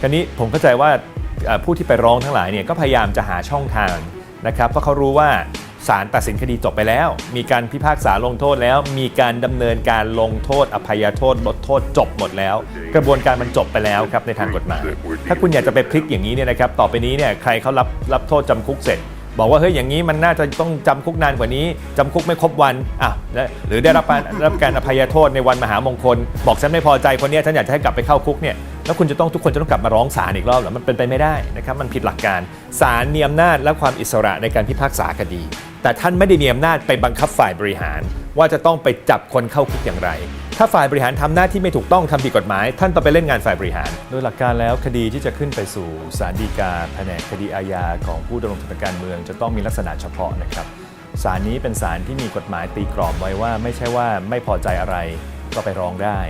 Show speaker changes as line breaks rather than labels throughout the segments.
คราวนี้ผมเข้าใจว่าผู้ที่ไปร้องทั้งหลายเนี่ยก็พยายามจะหาช่องทางนะครับเพราะเขารู้ว่าศาลตัดสินคดีจบไปแล้ว มีการพิพากษาลงโทษแล้ว มีการดำเนินการลงโทษอภัยโทษลดโทษจบหมดแล้ว กระบวนการมันจบไปแล้วครับในทางกฎหมาย ถ้าคุณอยากจะไปพลิกอย่างนี้เนี่ยนะครับต่อไปนี้เนี่ยใครเขารับรับโทษจำคุกเสร็จ บอกว่าเฮ้ยอย่างนี้มันน่าจะต้องจำคุกนานกว่านี้จำคุกไม่ครบวันอะหรือได้รับการรับการอภัยโทษในวันมหามงคล บอกฉันไม่พอใจคนนี้ฉันอยากจะให้กลับไปเข้าคุกเนี่ย แล้วคุณจะต้องทุกคนจะต้องกลับมาร้องศาลอีกรอบหรอมันเป็นไปไม่ได้นะครับมันผิดหลักการศาลมีอำนาจและความอิสระในการพิพากษาคดี แต่ท่านไม่ได้มีอำนาจไปบังคับฝ่ายบริหาร ว่าจะต้องไปจับคนเข้าคุกอย่างไร ถ้าฝ่ายบริหารทำหน้าที่ไม่ถูกต้องทำผิดกฎหมาย ท่านต้องไปเล่นงานฝ่ายบริหาร โดยหลักการแล้วคดีที่จะขึ้นไปสู่ศาลฎีกาแผนกคดีอาญาของผู้ดำรงตำแหน่งการเมือง จะต้องมีลักษณะเฉพาะนะครับศาลนี้เป็นศาลที่มีกฎหมายตีกรอบไว้ว่าไม่ใช่ว่าไม่พอใจอะไรก็ไปร้องได้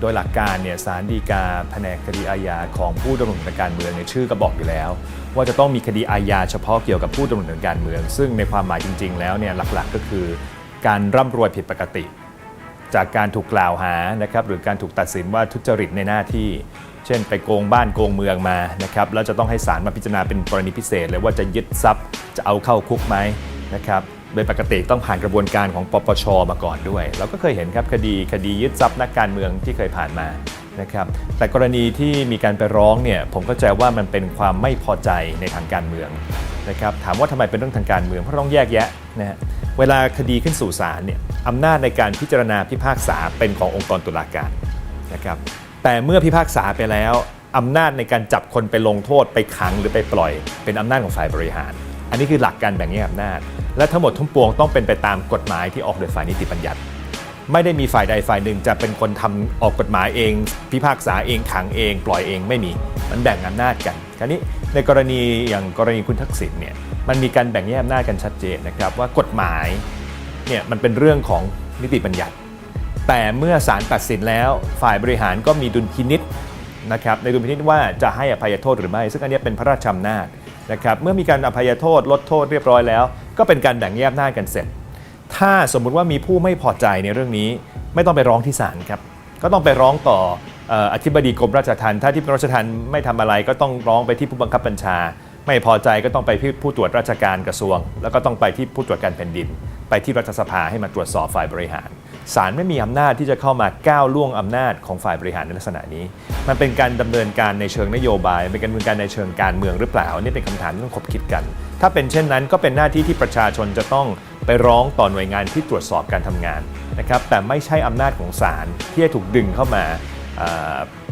โดยหลักการเนี่ยศาลฎีกาแผนกคดีอาญาของผู้ดำรงตำแหน่งการเมืองในชื่อก็บอกอยู่แล้ว ว่าจะต้องมีคดีอาญาเฉพาะเกี่ยวกับผู้ดำรงตำแหน่งการเมือง ซึ่งในความหมายจริง ๆ แล้วเนี่ยหลักๆ ก็คือ การร่ำรวยผิดปกติ จากการถูกกล่าวหานะครับหรือการถูกตัดสินว่าทุจริตในหน้าที่ เช่น ไปโกงบ้านโกงเมืองมานะครับแล้วจะต้องให้ศาลมาพิจารณาเป็นกรณีพิเศษเลยว่าจะยึดทรัพย์จะเอาเข้าคุกไหมนะครับ โดยปกติต้องผ่านกระบวนการของปปชมาก่อนด้วย เราก็เคยเห็นครับคดีคดียึดทรัพย์นักการเมืองที่เคยผ่านมานะครับแต่กรณีที่มีการไปร้องเนี่ยผมเข้าใจว่ามันเป็นความไม่พอใจในทางการเมืองนะครับถามว่าทำไมเป็นเรื่องทางการเมืองเพราะต้องแยกแยะนะฮะเวลาคดีขึ้นสู่ศาลเนี่ยอำนาจในการพิจารณาพิพากษาเป็นขององค์กรตุลาการนะครับแต่เมื่อพิพากษาไปแล้วอำนาจในการจับคนไปลงโทษไปขังหรือไปปล่อย เป็นอำนาจของฝ่ายบริหาร อันนี้คือหลักการแบ่งแยกอำนาจ และทั้งหมดทั้งปวงต้องเป็นไปตามกฎหมายที่ออกโดยฝ่ายนิติบัญญัติ ไม่ได้มีฝ่ายใดฝ่ายหนึ่งจะเป็นคนทำออกกฎหมายเอง พิพากษาเองขังเอง ปล่อยเองไม่มีมันแบ่งอำนาจกันคราวนี้ในกรณีอย่างกรณีคุณทักษิณเนี่ยมันมีการแบ่งแยกอำนาจกันชัดเจนนะครับว่ากฎหมายเนี่ยมันเป็นเรื่องของนิติบัญญัติ แต่เมื่อศาลตัดสินแล้วฝ่ายบริหารก็มีดุลพินิษนะครับในดุลพินิษว่าจะให้อภัยโทษหรือไม่ ซึ่งอันนี้เป็นพระราชอำนาจ นะครับเมื่อมีการอภัยโทษลดโทษเรียบร้อยแล้ว ก็เป็นการแบ่งแยกอำนากันเสร็จ ถ้าสมมุติว่ามีผู้ไม่พอใจในเรื่องนี้ ไม่ต้องไปร้องที่ศาลครับก็ต้องไปร้องต่อออธิบดีกรมราชทัณฑ์ถ้าที่ราชทัณฑ์ไม่ทำอะไรก็ต้องร้องไปที่ผู้บังคับบัญชา ไม่พอใจก็ต้องไปที่ผู้ตรวจราชการกระทรวง แล้วก็ต้องไปที่ผู้ตรวจการแผ่นดิน ไปที่รัฐสภาให้มาตรวจสอบฝ่ายบริหาร ศาลไม่มีอำนาจที่จะเข้ามาก้าวล่วงอำนาจของฝ่ายบริหารในลักษณะนี้ มันเป็นการดำเนินการในเชิงนโยบาย เป็นการดำเนินการในเชิงการเมืองหรือเปล่านี่เป็นคำถามที่ต้องคบคิดกัน ถ้าเป็นเช่นนั้นก็เป็นหน้าที่ที่ประชาชนจะต้องไปร้องต่อหน่วยงานที่ตรวจสอบการทำงานนะครับแต่ไม่ใช่อำนาจของศาลที่จะถูกดึงเข้ามา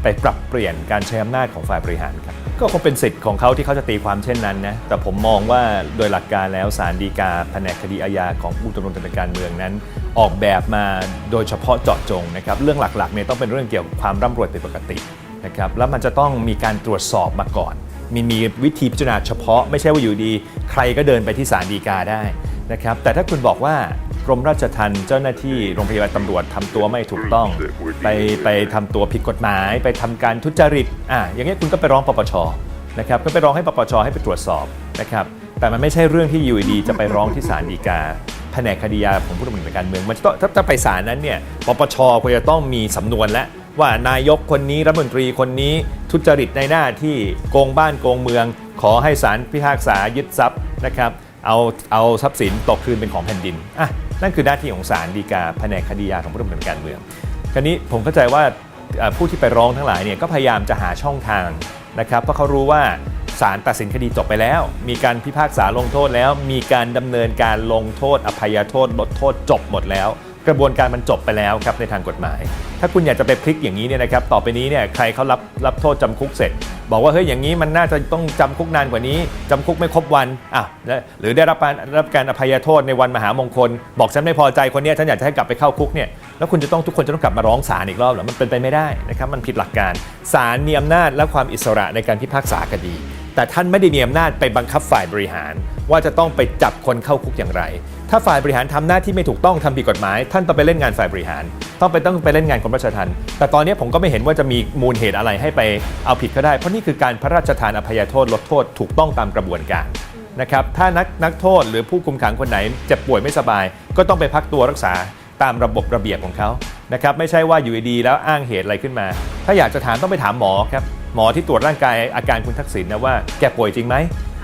ไปปรับเปลี่ยนการใช้อำนาจของฝ่ายบริหารครับ ก็คงเป็นสิทธิ์ของเขาที่เขาจะตีความเช่นนั้นนะแต่ผมมองว่าโดยหลักการแล้วศาลฎีกาแผนกคดีอาญาของผู้ดำรงตำแหน่งการเมืองนั้น ออกแบบมาโดยเฉพาะเจาะจงนะครับเรื่องหลักๆเนี่ยต้องเป็นเรื่องเกี่ยวกับความร่ำรวยเป็นปกตินะครับแล้วมันจะต้องมีการตรวจสอบมาก่อน มีมีวิธีพิจารณาเฉพาะ ไม่ใช่ว่าอยู่ดี ใครก็เดินไปที่ศาลฎีกาได้นะครับแต่ถ้าคุณบอกว่า กรมราชทัณฑ์เจ้าหน้าที่โรงพยาบาลตำรวจทำตัวไม่ถูกต้อง ไปไปทำตัวผิดกฎหมาย ไปทำการทุจริตอะอย่างเงี้ยคุณก็ไปร้องปปชนะครับก็ไปร้องให้ปปชให้ไปตรวจสอบนะครับแต่มันไม่ใช่เรื่องที่อยู่ดีจะไปร้องที่ศาลฎีกาแผนกคดียาของผู้ดำเนินการเมืองมันจะต้องถ้าถ้าไปศาลนั้นเนี่ยปปชควรจะต้องมีสำนวนแล้วว่านายกคนนี้รัฐมนตรีคนนี้ทุจริตในหน้าที่โกงบ้านโกงเมือง ขอให้ศาลพิพากษายึดทรัพย์นะครับเอาเอาทรัพย์สินตกคืนเป็นของแผ่นดินอะ นั่นคือหน้าที่ของศาลฎีกาแผนกคดียาของผู้ดำเนินการเมืองคราวนี้ผมเข้าใจว่าผู้ที่ไปร้องทั้งหลายเนี่ยก็พยายามจะหาช่องทางนะครับเพราะเขารู้ว่าศาลตัดสินคดีจบไปแล้ว มีการพิพากษาลงโทษแล้ว มีการดำเนินการลงโทษ อภัยโทษ ลดโทษจบหมดแล้ว กระบวนการมันจบไปแล้วครับในทางกฎหมาย ถ้าคุณอยากจะไปพลิกอย่างนี้เนี่ยนะครับต่อไปนี้เนี่ยใครเขารับรับโทษจำคุกเสร็จ บอกว่าเฮ้ยอย่างนี้มันน่าจะต้องจำคุกนานกว่านี้จำคุกไม่ครบวันอะและหรือได้รับการรับการอภัยโทษในวันมหามงคล บอกฉันไม่พอใจคนนี้ฉันอยากจะให้กลับไปเข้าคุกเนี่ยแล้วคุณจะต้องทุกคนจะต้องกลับมาร้องศาลอีกรอบหรอมันเป็นไปไม่ได้นะครับมันผิดหลักการศาลมีอำนาจและความอิสระในการพิพากษาคดี แต่ท่านไม่ได้มีอำนาจไปบังคับฝ่ายบริหาร ว่าจะต้องไปจับคนเข้าคุกอย่างไร ถ้าฝ่ายบริหารทำหน้าที่ไม่ถูกต้องทำผิดกฎหมาย ท่านต้องไปเล่นงานฝ่ายบริหาร ต้องไปต้องไปเล่นงานกรมราชทัณฑ์แต่ตอนนี้ผมก็ไม่เห็นว่าจะมีมูลเหตุอะไรให้ไปเอาผิดก็ได้ เพราะนี่คือการพระราชทานอภัยโทษลดโทษถูกต้องตามกระบวนการนะครับถ้านักนักโทษหรือผู้คุมขังคนไหนเจ็บป่วยไม่สบาย ก็ต้องไปพักตัวรักษาตามระบบระเบียบของเขานะครับไม่ใช่ว่าอยู่ดีๆแล้วอ้างเหตุอะไรขึ้นมา ถ้าอยากจะถามต้องไปถามหมอครับ หมอที่ตรวจร่างกายอาการคุณทักษิณนะว่าแกป่วยจริงไหม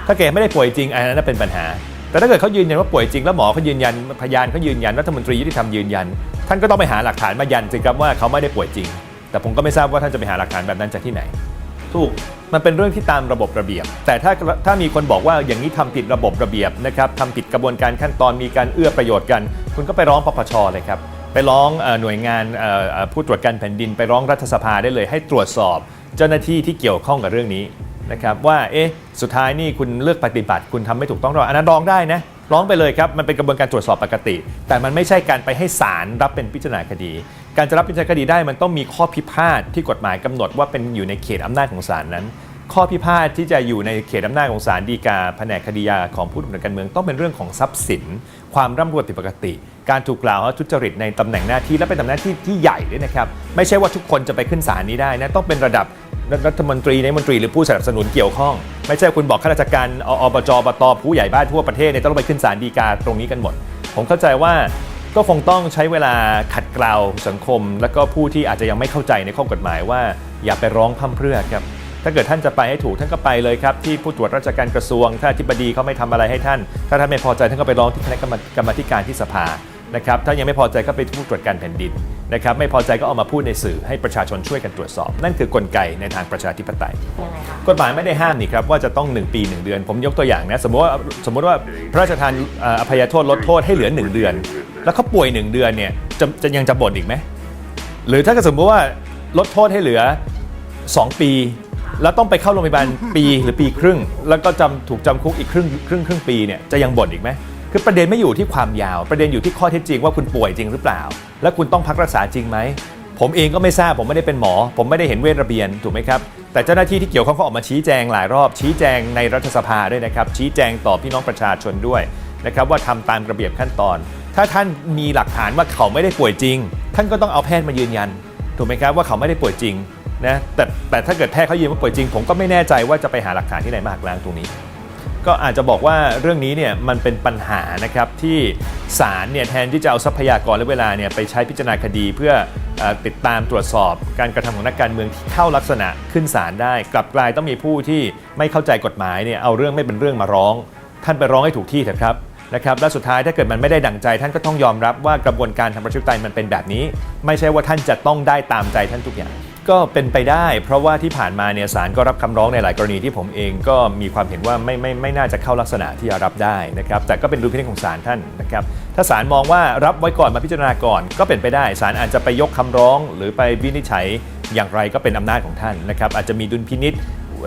ถ้าแกไม่ได้ป่วยจริงอันนั้นนะเป็นปัญหา แต่ถ้าเกิดเขายืนยันว่าป่วยจริงแล้วหมอเขายืนยันพยานเขายืนยันรัฐมนตรียุติธรรมยืนยัน ท่านก็ต้องไปหาหลักฐานมายันสิครับว่าเขาไม่ได้ป่วยจริง แต่ผมก็ไม่ทราบว่าท่านจะไปหาหลักฐานแบบนั้นจากที่ไหน ถูกมันเป็นเรื่องที่ตามระบบระเบียบ แต่ถ้าถ้ามีคนบอกว่าอย่างนี้ทำผิดระบบระเบียบนะครับทำผิดกระบวนการขั้นตอนมีการเอื้อประโยชน์กัน คุณก็ไปร้องปปชเลยครับไปร้องเอ่อหน่วยงานเอ่อเอ่อผู้ตรวจการแผ่นดิน ไปร้องรัฐสภาได้เลยให้ตรวจสอบ เจ้าหน้าที่ที่เกี่ยวข้องกับเรื่องนี้นะครับว่าเอ๊ะสุดท้ายนี่คุณเลือกปฏิบัติ คุณทำไม่ถูกต้องหรออันนั้นร้องได้นะร้องไปเลยครับมันเป็นกระบวนการตรวจสอบปกติ แต่มันไม่ใช่การไปให้ศาลรับเป็นพิจารณาคดี การจะรับพิจารณาคดีได้มันต้องมีข้อพิพาทที่กฎหมายกำหนดว่าเป็นอยู่ในเขตอำนาจของศาลนั้น ข้อพิพาทที่จะอยู่ในเขตอำนาจของศาลฎีกาแผนกคดียาของผู้ดำเนินการเมือง ต้องเป็นเรื่องของทรัพย์สิน ความร่ำรวยผิดปกติ การถูกกล่าวว่าทุจริตในตำแหน่งหน้าที่และเป็นตำแหน่งที่ที่ใหญ่ด้วยนะครับ ไม่ใช่ว่าทุกคนจะไปขึ้นศาลนี้ได้นะต้องเป็นระดับรัฐมนตรีนายมนตรีหรือผู้สนับสนุนเกี่ยวข้อง ไม่ใช่คุณบอกข้าราชการออบจอบตผู้ใหญ่บ้านทั่วประเทศเนี่ยต้องไปขึ้นศาลฎีกาตรงนี้กันหมด ผมเข้าใจว่าก็คงต้องใช้เวลาขัดเกลาสังคม แล้วก็ผู้ที่อาจจะยังไม่เข้าใจในข้อกฎหมายว่าอย่าไปร้องพร่ำเพรื่อครับ ถ้าเกิดท่านจะไปให้ถูกท่านก็ไปเลยครับที่ผู้ตรวจราชการกระทรวง ถ้าอธิบดีเขาไม่ทำอะไรให้ท่าน ถ้าท่านไม่พอใจท่านก็ไปร้องที่คณะกรรมกรรมาธิการที่สภานะครับถ้ายังไม่พอใจก็ไปที่ผู้ตรวจการแผ่นดินนะครับไม่พอใจก็เอามาพูดในสื่อให้ประชาชนช่วยกันตรวจสอบ นั่นคือกลไกในทางประชาธิปไตย
ยังไงคะ
กฎหมายไม่ได้ห้ามนี่ครับว่าจะต้อง 1 ปี 1 เดือน ผมยกตัวอย่างนะสมมติว่าสมมติว่าพระราชทานเอ่ออภัยโทษลดโทษให้เหลือ 1 เดือน แล้วเขาป่วย 1 เดือนเนี่ยจะจะยังจะบ่นอีกไหมหรือถ้าเกิดสมมติว่าลดโทษให้เหลือ 2 ปี แล้วต้องไปเข้าโรงพยาบาลปีหรือปีครึ่ง แล้วก็จำถูกจำคุกอีกครึ่งครึ่งครึ่งปีเนี่ยจะยังบ่นอีกไหมคือประเด็นไม่อยู่ที่ความยาว ประเด็นอยู่ที่ข้อเท็จจริงว่าคุณป่วยจริงหรือเปล่า แล้วคุณต้องพักรักษาจริงไหมผมเองก็ไม่ทราบผมไม่ได้เป็นหมอ ผมไม่ได้เห็นเวทระเบียนถูกไหมครับแต่เจ้าหน้าที่ที่เกี่ยวข้องก็ออกมาชี้แจงหลายรอบ ชี้แจงในรัฐสภาด้วยนะครับ ชี้แจงต่อพี่น้องประชาชนด้วยนะครับว่าทำตามระเบียบขั้นตอน ถ้าท่านมีหลักฐานว่าเขาไม่ได้ป่วยจริง ท่านก็ต้องเอาแพทย์มายืนยัน ถูกไหมครับว่าเขาไม่ได้ป่วยจริง นะแต่แต่ถ้าเกิดแพทย์เขายืนว่าป่วยจริง ผมก็ไม่แน่ใจว่าจะไปหาหลักฐานที่ไหนมาหักล้างตรงนี้ ก็อาจจะบอกว่าเรื่องนี้เนี่ยมันเป็นปัญหานะครับที่ศาลเนี่ยแทนที่จะเอาทรัพยากรและเวลาเนี่ยไปใช้พิจารณาคดีเพื่ออติดตามตรวจสอบการกระทำของนักการเมืองที่เข้าลักษณะขึ้นศาลได้ กลับกลายต้องมีผู้ที่ไม่เข้าใจกฎหมายเนี่ยเอาเรื่องไม่เป็นเรื่องมาร้อง ท่านไปร้องให้ถูกที่เถอะครับนะครับและสุดท้ายถ้าเกิดมันไม่ได้ดั่งใจ ท่านก็ต้องยอมรับว่ากระบวนการทางประชาธิปไตยมันเป็นแบบนี้ ไม่ใช่ว่าท่านจะต้องได้ตามใจท่านทุกอย่าง ก็เป็นไปได้ เพราะว่าที่ผ่านมาเนี่ยศาลก็รับคำร้องในหลายกรณีที่ผมเองก็มีความเห็นว่าไม่ไม่ไม่น่าจะเข้าลักษณะที่จะรับได้นะครับแต่ก็เป็นดุลพินิจของศาลท่านนะครับถ้าศาลมองว่ารับไว้ก่อนมาพิจารณาก่อนก็เป็นไปได้ศาลอาจจะไปยกคำร้อง หรือไปวินิจฉัยอย่างไรก็เป็นอำนาจของท่านนะครับอาจจะมีดุลพินิษ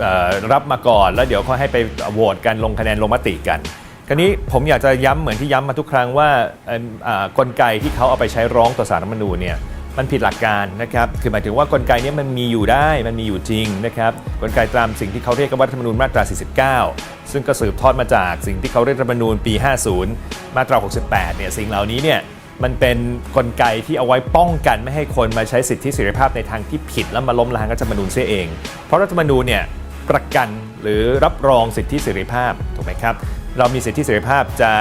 เอ่อรับมาก่อน แล้วเดี๋ยวค่อยให้ไปโหวตกันลงคะแนนลงมติกันคราวนี้ผมอยากจะย้ำเหมือนที่ย้ำมาทุกครั้งว่ากลไกที่เขาเอาไปใช้ร้องต่อสารรัฐมนูญเนี่ย มันผิดหลักการนะครับ คือหมายถึงว่ากลไกนี้มันมีอยู่ได้ มันมีอยู่จริงนะครับ กลไกตามสิ่งที่เขาเรียกกันว่ารัฐธรรมนูญมาตรา 49 ซึ่งก็สืบทอดมาจากสิ่งที่เขาเรียกรัฐธรรมนูญปี 50 มาตรา 68 เนี่ย สิ่งเหล่านี้เนี่ย มันเป็นกลไกที่เอาไว้ป้องกันไม่ให้คนมาใช้สิทธิเสรีภาพในทางที่ผิดแล้วมาล้มล้างรัฐธรรมนูญเสียเอง เพราะรัฐธรรมนูญเนี่ยประกันหรือรับรองสิทธิเสรีภาพ ถูกไหมครับ เรามีสิทธิเสรีภาพจะ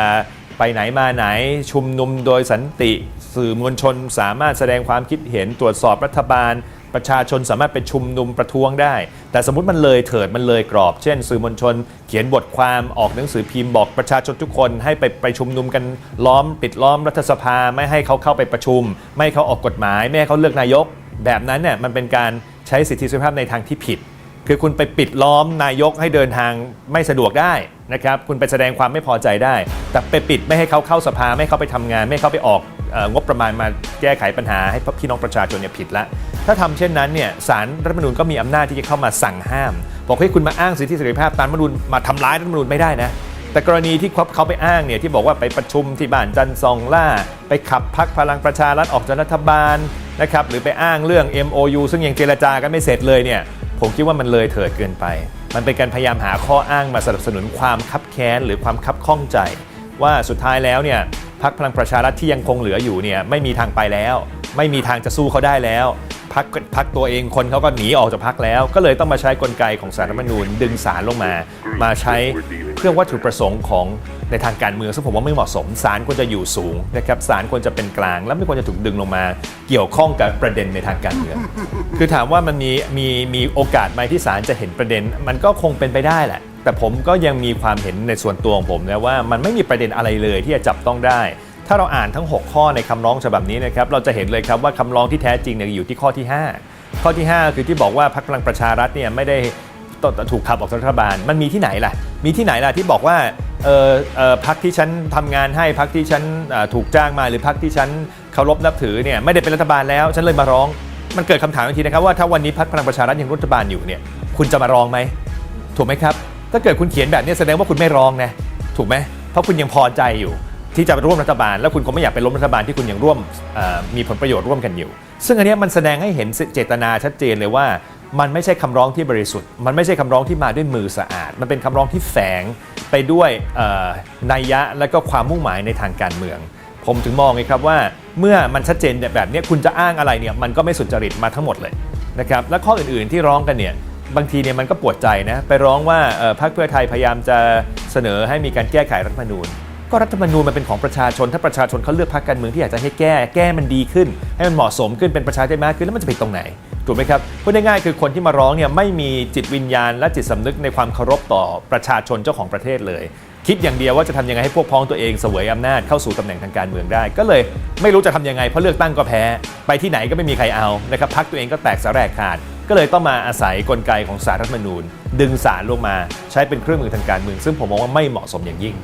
ไปไหนมาไหนชุมนุมโดยสันติ สื่อมวลชนสามารถแสดงความคิดเห็นตรวจสอบรัฐบาล ประชาชนสามารถไปชุมนุมประท้วงได้ แต่สมมติมันเลยเถิดมันเลยกรอบ เช่น สื่อมวลชน เขียนบทความออกหนังสือพิมพ์บอกประชาชนทุกคนให้ไปไปชุมนุมกันล้อมปิดล้อมรัฐสภาไม่ให้เขาเข้าไปประชุม ไม่ให้เขาออกกฎหมาย ไม่ให้เขาเลือกนายก แบบนั้นเนี่ยมันเป็นการใช้สิทธิเสรีภาพในทางที่ผิด คือคุณไปปิดล้อมนายกให้เดินทางไม่สะดวกได้นะครับ คุณไปแสดงความไม่พอใจได้ แต่ไปปิดไม่ให้เขาเข้าสภา ไม่ให้เขาไปทำงาน ไม่ให้เขาไปออกงบประมาณมาแก้ไขปัญหาให้พี่น้องประชาชนเนี่ยผิดละ ถ้าทำเช่นนั้นเนี่ยศาลรัฐธรรมนูญก็มีอำนาจที่จะเข้ามาสั่งห้าม บอกให้คุณมาอ้างสิทธิเสรีภาพตามรัฐธรรมนูญมาทำร้ายรัฐธรรมนูญไม่ได้นะแต่กรณีที่เขาไปอ้างเนี่ยที่บอกว่าไปประชุมที่บ้านจันซองล่า ไปขับพักพลังประชารัฐออกจากรัฐบาลนะครับหรือไปอ้างเรื่อง MOU ซึ่งยังเจรจากันไม่เสร็จเลยเนี่ย ผมคิดว่ามันเลยเถิดเกินไป มันเป็นการพยายามหาข้ออ้างมาสนับสนุนความคับแค้นหรือความคับข้องใจ ว่าสุดท้ายแล้วเนี่ยพรรคพลังประชารัฐที่ยังคงเหลืออยู่เนี่ยไม่มีทางไปแล้ว ไม่มีทางจะสู้เขาได้แล้วพักพักตัวเองคนเขาก็หนีออกจากพักแล้ว ก็เลยต้องมาใช้กลไกของสารรัฐมนูญดึงสารลงมา มาใช้ พื่อวัตถุประสงค์ของในทางการเมืองซึ่งผมว่าไม่เหมาะสมสารควรจะอยู่สูงนะครับสารควรจะเป็นกลาง และไม่ควรจะถูกดึงลงมาเกี่ยวข้องกับประเด็นในทางการเมือง คือถามว่ามันมีมีมีโอกาสไหมที่ศาลจะเห็นประเด็น มันก็คงเป็นไปได้แหละ แต่ผมก็ยังมีความเห็นในส่วนตัวของผมนะว่ามันไม่มีประเด็นอะไรเลยที่จะจับต้องได้ ถ้าเราอ่านทั้ง 6 ข้อในคำร้องฉบับนี้นะครับเราจะเห็นเลยครับว่าคำร้องที่แท้จริงเนี่ยอยู่ที่ข้อที่ 5 ข้อที่ 5 คือที่บอกว่าพรรคพลังประชารัฐเนี่ยไม่ได้ถูกขับออกจากรัฐบาลมันมีที่ไหนล่ะ มีที่ไหนล่ะที่บอกว่าเออเออพรรคที่ฉันทำงานให้พรรคที่ฉันถูกจ้างมาหรือพรรคที่ฉันเคารพนับถือเนี่ยไม่ได้เป็นรัฐบาลแล้วฉันเลยมาร้อง มันเกิดคำถามทันทีนะครับว่าถ้าวันนี้พรรคพลังประชารัฐยังรัฐบาลอยู่เนี่ยคุณจะมาร้องไหมถูกไหมครับ ถ้าเกิดคุณเขียนแบบนี้แสดงว่าคุณไม่ร้องนะถูกไหมเพราะคุณยังพอใจอยู่ ที่จะร่วมรัฐบาล แล้วคุณก็ไม่อยากไปล้มรัฐบาลที่คุณยังร่วมมีผลประโยชน์ร่วมกันอยู่ ซึ่งอันนี้มันแสดงให้เห็นเจตนาชัดเจนเลยว่า มันไม่ใช่คำร้องที่บริสุทธิ์ มันไม่ใช่คำร้องที่มาด้วยมือสะอาด มันเป็นคำร้องที่แฝงไปด้วยนัยยะและก็ความมุ่งหมายในทางการเมือง ผมถึงมองไงครับว่าเมื่อมันชัดเจนแบบนี้คุณจะอ้างอะไรเนี่ยมันก็ไม่สุจริตมาทั้งหมดเลยนะครับและข้ออื่นๆที่ร้องกันเนี่ยบางทีเนี่ยมันก็ปวดใจนะไปร้องว่าพรรคเพื่อไทยพยายามจะเสนอให้มีการแก้ไขรัฐธรรมนูญ ก็รัฐธรรมนูญมันเป็นของประชาชน ถ้าประชาชนเขาเลือกพรรคการเมืองที่อยากจะให้แก้ แก้มันดีขึ้น ให้มันเหมาะสมขึ้นเป็นประชาธิปไตยมากขึ้นแล้วมันจะผิดตรงไหนถูกไหมครับพูดง่ายๆคือคนที่มาร้องเนี่ยไม่มีจิตวิญญาณ และจิตสำนึกในความเคารพต่อประชาชนเจ้าของประเทศเลย คิดอย่างเดียวว่าจะทำยังไงให้พวกพ้องตัวเองเสวยอำนาจเข้าสู่ตำแหน่งทางการเมืองได้ ก็เลยไม่รู้จะทำยังไงเพราะเลือกตั้งก็แพ้ ไปที่ไหนก็ไม่มีใครเอานะครับพรรคตัวเองก็แตกสาแรกขาดก็เลยต้องมาอาศัยกลไกของสารรัฐธรรมนูญ ดึงสารลงมาใช้เป็นเครื่องมือทางการเมือง ซึ่งผมมองว่าไม่เหมาะสมอย่างยิ่ง